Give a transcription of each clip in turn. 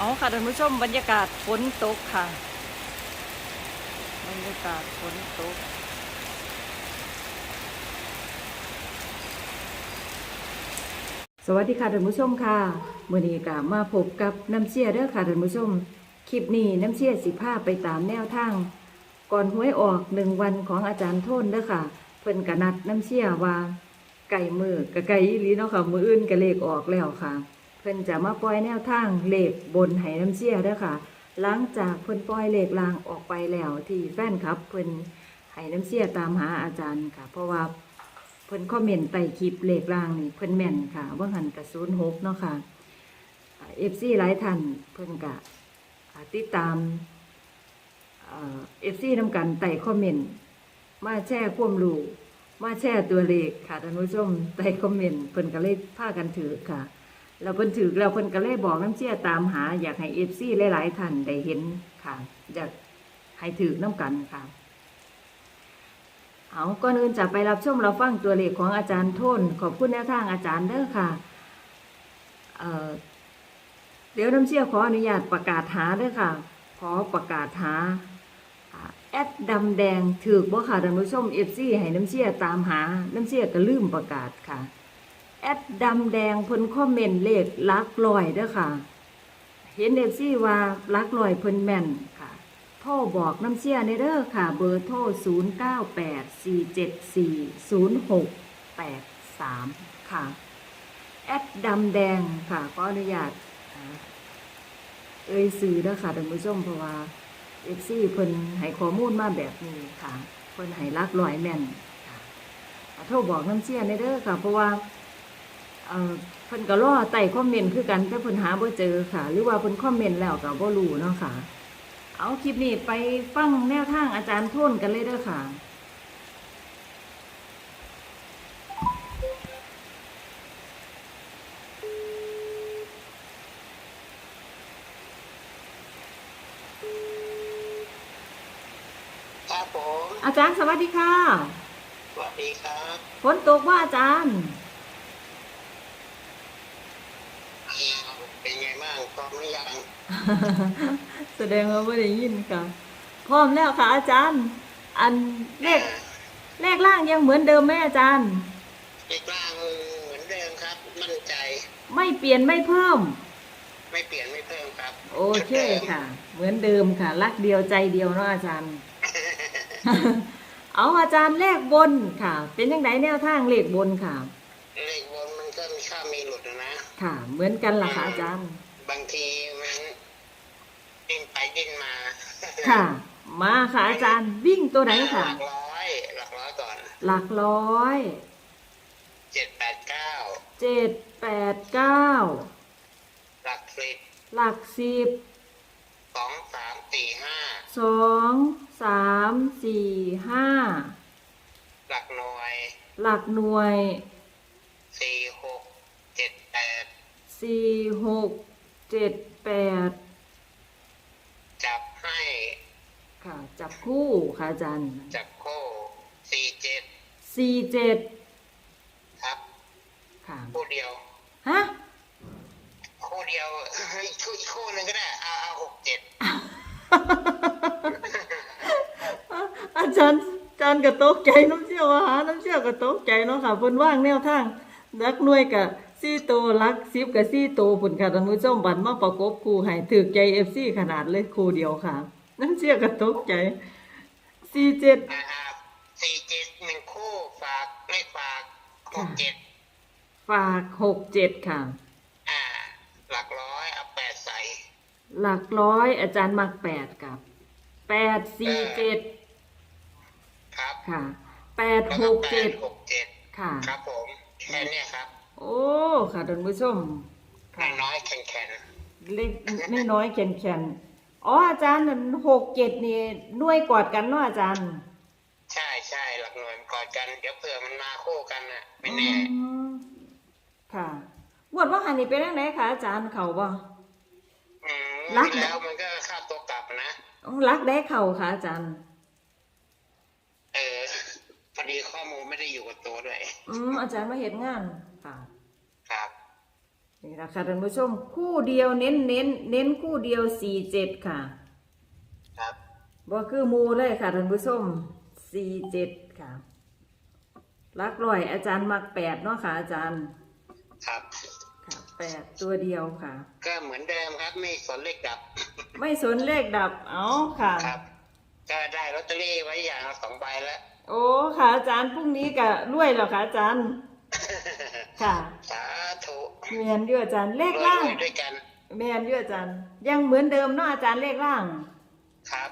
เอาค่ะท่านผู้ชมบรรยากาศฝนตกค่ะ บรรยากาศฝนตกสวัสดีค่ะท่านผู้ชมค่ะมื่อนี้ก็มาพบกับน้ำเชี่ยเด้อค่ะท่านผู้ชม คลิปนี้น้ำเชี่ยสิพาไปตามแนวทาง ก่อนหวยออกหนึ่งวันของอาจารย์โทนเด้อค่ะ เพิ่นกนัดน้ำเชี่ยว่า ไก่มือกับไก่อีหลีเนาะค่ะ มืออื่นก็เลขออกแล้วค่ะ เพิ่นจะมาปล่อยแนวทางเลขบนให้น้ำเชี่ยเด้อค่ะ หลังจากเพิ่นปล่อยเลขลางออกไปแล้วที่แฟนคลับเพิ่นให้น้ำเชี่ยตามหาอาจารย์ค่ะ เพราะว่าเพิ่นคอมเมนต์ใต้คลิปเลขล่างนี่เพิ่นแม่นค่ะว่าหันกับศูนย์หกเนาะค่ะเอฟซีหลายท่านเพิ่นกะติดตามเอฟซีนำกันใต้คอมเมนต์มาแชร์ความรู้มาแชร์ตัวเลขค่ะท่านผู้ชมใต้คอมเมนต์เพิ่นก็เลยพากันถือค่ะ แล้วเพิ่นถือแล้วเพิ่นก็เลยบอกน้ำเชี่ยตามหา อยากให้เอฟซีหลายๆท่านได้เห็นค่ะ อยากให้ถือน้ำกันค่ะ เอาก่อนอื่นจะไปรับชมเรับฟังตัวเลขของอาจารย์โทนขอบคุณแนวทางอาจารย์เด้อค่ะเเดี๋ยวน้ำเชี่ยขออนุญาตประกาศหาเด้อค่ะ ขอประกาศหาอ่าแอดดำแดงถือบ่ค่ะท่านผู้ชมเอฟซีให้น้ำเชี่ยตามหา น้ำเชี่ยก็ลืมประกาศค่ะ แอดดำแดงเพิ่นคอมเมนต์เลขลักลอยเด้อค่ะ เห็นเอฟซีว่าลักลอยเพิ่นแม่นค่ะ โทรบอกน้ำเชี่ยในเด้อค่ะ เบอร์โทร 0 9 8 4 7 4 0 6 8 3 ค่ะ แอดดำแดงค่ะขออนุญาตเอ่ยสื่อเด้อค่ะท่านผู้ชมเพราะว่าเอฟซีเพิ่นให้ข้อมูลมาแบบนี้ค่ะ เพิ่นให้ลักลอยแม่นค่ะโทรบอกน้ำเชี่ยในเด้อค่ะเพราะว่า เอ่อเพิ่นก็รอไต่คอมเมนต์คือกันแต่เพิ่นหาบ่เจอค่ะ หรือว่าเพิ่นคอมเมนต์แล้วก็บ่รู้เนาะค่ะ เอาคลิปนี้ไปฟังแนวทางอาจารย์โทุ่นกันเลยเด้อค่ะครับผมอาจารย์สวัสดีค่ะ สวัสดีครับฝนตกว่าอาจารย์ เป็นไงบ้างพร้อมหรือยัง แสดงว่าไม่ได้ยินค่ะ พร้อมแล้วค่ะ อาจารย์ อันเลขเลขล่างยังเหมือนเดิมไหมอาจารย์ เลขล่างเหมือนเดิมครับ มั่นใจ ไม่เปลี่ยนไม่เพิ่ม ไม่เปลี่ยนไม่เพิ่มครับ โอเคค่ะ เหมือนเดิมค่ะ รักเดียวใจเดียวเนาะอาจารย์ เอาอาจารย์เลขบนค่ะ เป็นยังไงแนวทางเลขบนค่ะเลขบนมันก็มีข้ามมีหลุดนะ ค่ะ เหมือนกันล่ะค่ะอาจารย์ บางทีมันดิ้นไปดิ้นมาค่ะ มาค่ะอาจารย์วิ่งตัวไหนค่ะ หลักร้อย หลักร้อยก่อน หลักร้อยเจ็ดแปดเก้าเจ็ดแปดเก้าหลักสิบหลักสิบสองสามสี่ห้าสองสามสี่ห้าหลักหน่วย หลักหน่วยสี่หกเจ็ดแปดสี่หก เจ็ดแปดจับให้ค่ะ จับคู่ค่ะอาจารย์จับโค้สี่เจ็ดสี่เจ็ดครับ ค่ะคู่เดียวฮะคู่เดียวอีกคู่อีกคู่หนึ่งก็ได้เอาเอาหกเจ็ดอาจารย์อาจารย์ก็ตกใจน้ำเชี่ยวว่าหาน้ำเชี่ยวก็ตกใจเนาะค่ะเพิ่นว่างแนวทางรักหน่วยกับ ซี่โตวรักซิบกับซี่โตวพุ่นค่ะท่านผู้ชมบันมาประกบคู่ให้ถือใจ FC ขนาดเลยคู่เดียวค่ะน้ำเชี่ยวก็ตกใจสี่เจ็ดอ่าสี่เจ็ดหนึ่งคู่ฝากเลขฝากหกเจ็ดฝากหกเจ็ดค่ะ อ่า หลักร้อยเอาแปดใส่หลักร้อยอาจารย์มักแปดกับแปดสี่เจ็ดครับค่ะแปดแล้วหก็กแปเจ็ดดหกเจ็ดค่ะ ครับผมแค่เนี้ยครับ โอ้ค่ะท่านผู้ชมค่ะน้อยๆแข็งแข็งเล็กไม่น้อยแข็งแข็งอ๋ออาจารย์นั่นหกเจ็ดนี่หน่วยกอดกันเนาะอาจารย์ใช่ใช่หลักหน่วยมันกอดกัน เดี๋ยวเผื่อมันมาคู่กันน่ะไม่แน่อืมค่ะงวดว่าหันนี่เป็นยังไงคะอาจารย์เขาบ่ อืมรักที่แล้วมันก็ค่าตัวกลับนะ รักได้เข่าค่ะอาจารย์เออพอ ดีข้อมูลไม่ได้อยู่กับตัวด้วย อืมอาจารย์มาเห็นงานค่ะครับนี่ละค่ะท่านผู้ชมคู่เดียวเน้นเน้นเน้นคู่เดียวสี่เจ็ดค่ะครับบ่คือหมูเลยค่ะท่านผู้ชมสี่เจ็ดค่ะลักลอยอาจารย์มักแปดเนาะค่ะอาจารย์ครับค่ะแปดตัวเดียวค่ะ ก็เหมือนเดิมครับไม่สนเลขดับ ไม่สนเลขดับ เอาค่ะ ครับ ก็ได้ลอตเตอรี่ไว้อย่างละสองใบแล้ว โอ้ค่ะอาจารย์พรุ่งนี้กะรวยแล้วค่ะอาจารย์ ค่ะสาธุเมียนอยู่อาจารย์เลขรวยล่างๆด้วยกันเมียนอยู่อาจารย์ ยังเหมือนเดิมเนาะอาจารย์เลขล่าง ครับ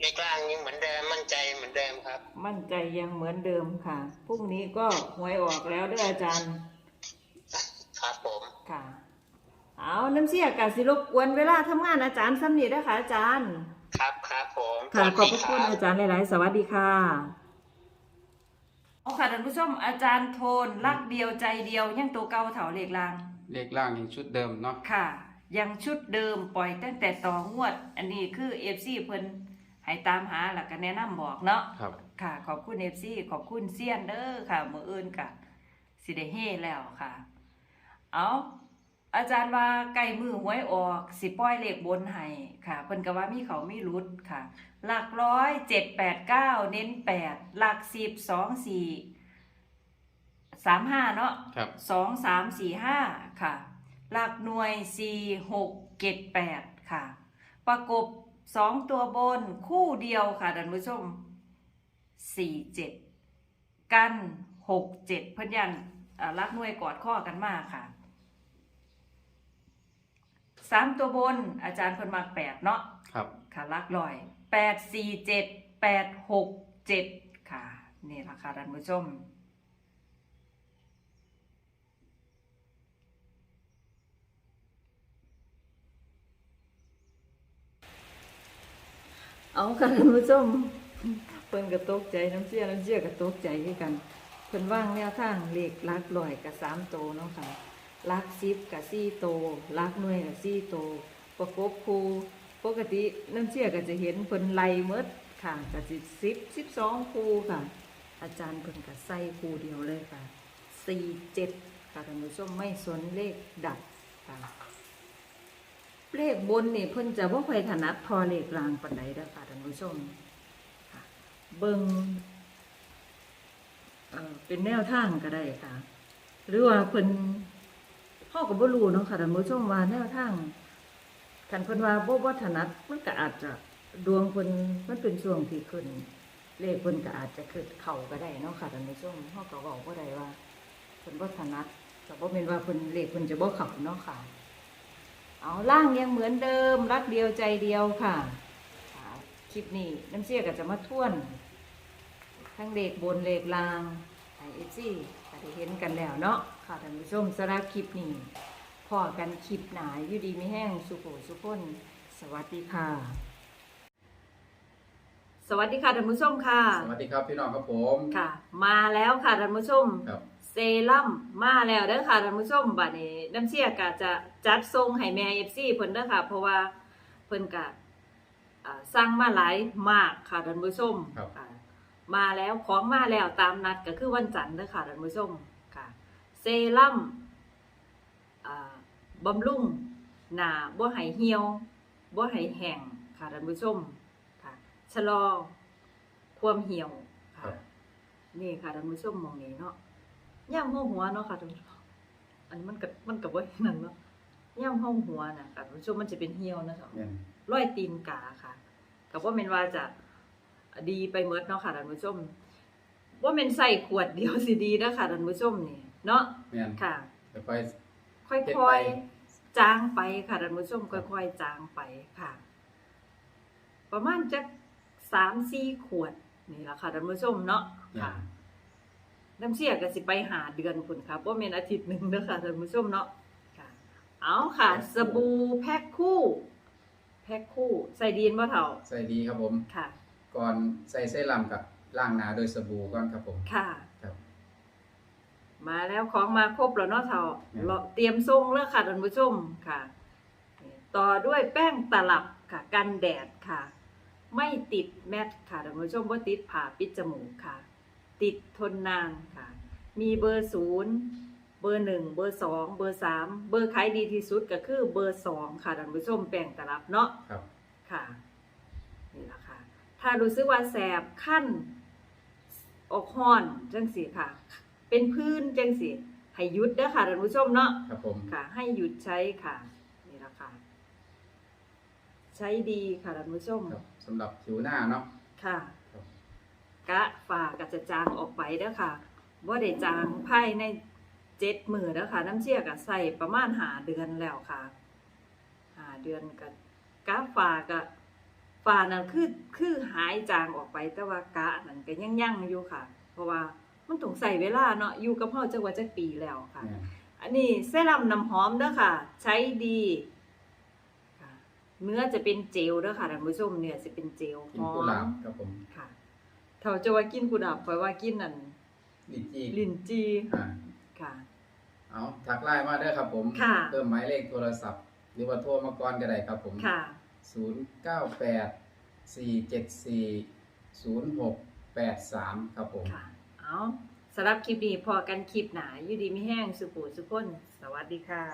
เลขล่างยังเหมือนเดิมมั่นใจเหมือนเดิมครับ มั่นใจยังเหมือนเดิมค่ะพรุ่งนี้ก็หวยออกแล้วเด้วยอาจารย์ ครับผมค่ะ เอาน้ำเสียกะสิรบกวนเวลาทำงานอาจารย์ซ้ำนี่นะคะอาจารย์ ครับครับผมค่ะขอบพระสคุวัณสดีอาจารย์หลาย ๆ สวัสดีค่ะ เอาค่ะท่านผู้ชมอาจารย์โทนรักเดียวใจเดียวยังตัวเก่าเถาเลขลาง เลขล่างยังชุดเดิมเนาะค่ะ ยังชุดเดิมปล่อยตั้งแต่ต่องวด อันนี้คือเอฟซีเพิ่นให้ตามหาหลักก็แนะนำบอกเนาะ ครับ ค่ะ ขอบคุณเอฟซีขอบคุณเซียนเด้อค่ะ มืออื่นกะสิได้เฮแล้วค่ะ เอา อาจารย์ว่าใกล้มือหวยออก สิปล่อยเลขบนให้ค่ะเพิ่นก็ว่ามีเขามีรุดค่ะ หลักร้อยเจ็ดแปดเก้าเน้นแปดหลักสิบสองสี่สามห้าเนาะครับสองสามสี่ห้าค่ะ หลักหน่วยสี่หกเจ็ดแปดค่ะ ประกบสองตัวบนคู่เดียวค่ะท่านผู้ชมสี่เจ็ดกันหกเจ็ดเพื่อนยันเอ่อรักหน่วยกอดข้อกันมากค่ะ สามตัวบนอาจารย์เพิ่นมาแปดเนาะครับ ค่ะลักลอยแปดสี่เจ็ดแปดหกเจ็ดค่ะนี่ละค่ะท่านผู้ชมเอาค่ะท่านผู้ชมเพิ่นก็ตกใจน้ำเชี่ยน้ำเชี่ยก็ตกใจคือกันเพิ่นว่างแนวทางเลขลักลอยกับสามโตวเนาะค่ะ ลักซิบกับสี่โตลักหน่วยกับสี่โต ประกบคูปกติน้ำเชี่ยก็จะเห็นเพิ่นไล่หมดค่ะกับสิสิบสิบสองคูค่ะ อาจารย์เพิ่นก็ใส่คูเดียวเลยค่ะสี่เจ็ดค่ะท่านผู้ชมไม่สนเลขดับค่ะเลขบนนี่เพิ่นจะบ่ค่อยถนัดพอเลขกลางปานใดเด้อค่ะท่านผู้ชมค่ะ เบิ่งเอ่อเป็นแนวทางก็ได้ค่ะ หรือว่าเพิ่น เฮาก็บ่รู้เนาะค่ะท่านผู้ชมว่าแนวทางคันเพิ่นว่าบ่บ่ถนัดมันก็อาจจะดวงเพิ่นมันเป็นช่วงที่ขึ้น เลขเพิ่นก็อาจจะขึ้นเข้าก็ได้เนาะค่ะท่านผู้ชมเฮาก็เว้าบ่ได้ว่าเพิ่นบ่ถนัดก็บ่แม่นว่าเพิ่นเลขเพิ่นจะบ่เข้าเนาะค่ะ เอาล่างยังเหมือนเดิม รักเดียวใจเดียวค่ะคลิปนี้น้ำเสียก็จะมาท่วน ทั้งเลขบนเลขล่างไอเอซี่ ก็ได้เห็นกันแล้วเนาะค่ะท่านผู้ชมสำหรับคลิปนี้พอกันคลิปหนาอยู่ดีไม่แห้งสุโขสุขคนสวัสดีค่ะ สวัสดีค่ะท่านผู้ชมค่ะ สวัสดีครับพี่น้องครับผมค่ะ มาแล้วค่ะท่านผู้ชมครับ เซรั่มมาแล้วเด้อค่ะท่านผู้ชมบัดนี้น้ำเชี่ยก็จะจัดส่งให้แม่ FC เพิ่นเด้อค่ะ เพราะว่าเพิ่นก็อ่าสั่งมาหลายมากค่ะท่านผู้ชมครับค่ะ มาแล้วของมาแล้วตามนัดก็คือวันจันทร์เด้อค่ะท่านผู้ชมค่ะเซรั่มอ่าบำรุงหน้าบ่ให้เหี่ยวบ่ให้แห้งค่ะท่านผู้ชมค่ะชะลอความเหี่ยวครัค่ะบนี่ค่ะท่านผู้ชมมองนี้เนาะย่ำห้องหัวเนาะค่ะท่านผู้ชมอันมันกับมันกับว่านั่นเนาะย่ำห้องหัวนะค่ะท่านผู้ชมมันจะเป็นเหี่ยวนะคะแม่นร้อยตีนกาค่ะกับว่าเมนว่าจะ ดีไปเมดเนาะค่ะท่านผู้ชมว่าเมนใส่ขวดเดียวสิดีนะค่ะท่านผู้ชมนี่เนาะแม่นค่ะ จะไป ค่เก็บอไป ยๆจางไปค่ะท่านผู้ชมค่อยๆจางไปค่ะ ประมาณจักสามสี่ขวดนี่แหละค่ะท่านผู้ชมเนาะแม่ค่ะนน้ำเสียก็สิไปหาเดือนพุ่นค่ะว่าเมนอาทิตย์หนึ่งเด้อค่ะท่านผู้ชมเนาะค่ะ เอาค่ะ สบู่แพ็คคู่ แพ็คคู่ ใส่ดีนบ่เถ่า ใส่ดีครับผม ค่ะ ก่อนใส่เส้นลำกับล้างหนาโดยสบู่ก่อนครับผม ค่ะ ครับ มาแล้วของมาครบแล้วเนาะเถ่าครับ เราเตรียมทรงแล้วค่ะท่านผู้ชมค่ะ ต่อด้วยแป้งตลับค่ะ กันแดดค่ะ ไม่ติดแมทค่ะท่านผู้ชมว่าติดผ่าปิดจมูกค่ะ ติดทนนานค่ะ มีเบอร์ศูนย์บบอร์หนึ่งเบอร์สองเบอร์สามเบอร์ขายดีที่สุดก็คือเบอร์สองค่ะท่านผู้ชมแป้งตลับเนาะ ครับ ค่ะนี่แหละค่ะ ถ้ารู้สึกว่าแสบขั้นออกห้อนจังสีค่ะ เป็นพื้นจังสีให้หยุดเด้อค่ะท่านผู้ชมเนาะครับผมค่ะ ให้หยุดใช้ค่ะนี่แหละค่ะ ใช้ดีค่ะท่านผู้ชมครับสำหรับผิวหน้าเนาะค่ะครับกะฝากกะจะจางออกไปเด้อค่ะว่าได้จางภายในเจ็ดมือแล้วค่ะ น้ำเชี่ยกะใส่ประมาณหาเดือนแล้วค่ะหาเดือนกะกะฝากะ ฝานั่นคือคือหายจางออกไปแต่ว่ากะนั่นก็ยังยั่งอยู่ค่ะ เพราะว่ามันต้องใส่เวลาเนาะอยู่กับพ่อจักว่าจักปีแล้วค่ะเนี่ยอันนี้เซรั่มน้ำหอมเด้อค่ะ ใช้ดีค่ะเนื้อจะเป็นเจลเด้อค่ะท่านผู้ชมเนื้อจะเป็นเจลกิหนอกุหลาบมครับผมค่ะเท่าจะว่ากินกุหลาบคอยว่ากินนั่นลิจีลิ้นจีอ่าค่ะ เอาทักไลน์มาเด้อครับผม ค่ะ เพิ่มหมายเลขโทรศัพท์ หรือว่าโทรมาก่อนก็ได้ครับผม ค่ะ 098 474 0683 ครับผม ค่ะ เอาสำหรับคลิปนี้พอกันคลิปหนาอยู่ดีไม่แห้งสุปูสุพ้นสวัสดีค่ะ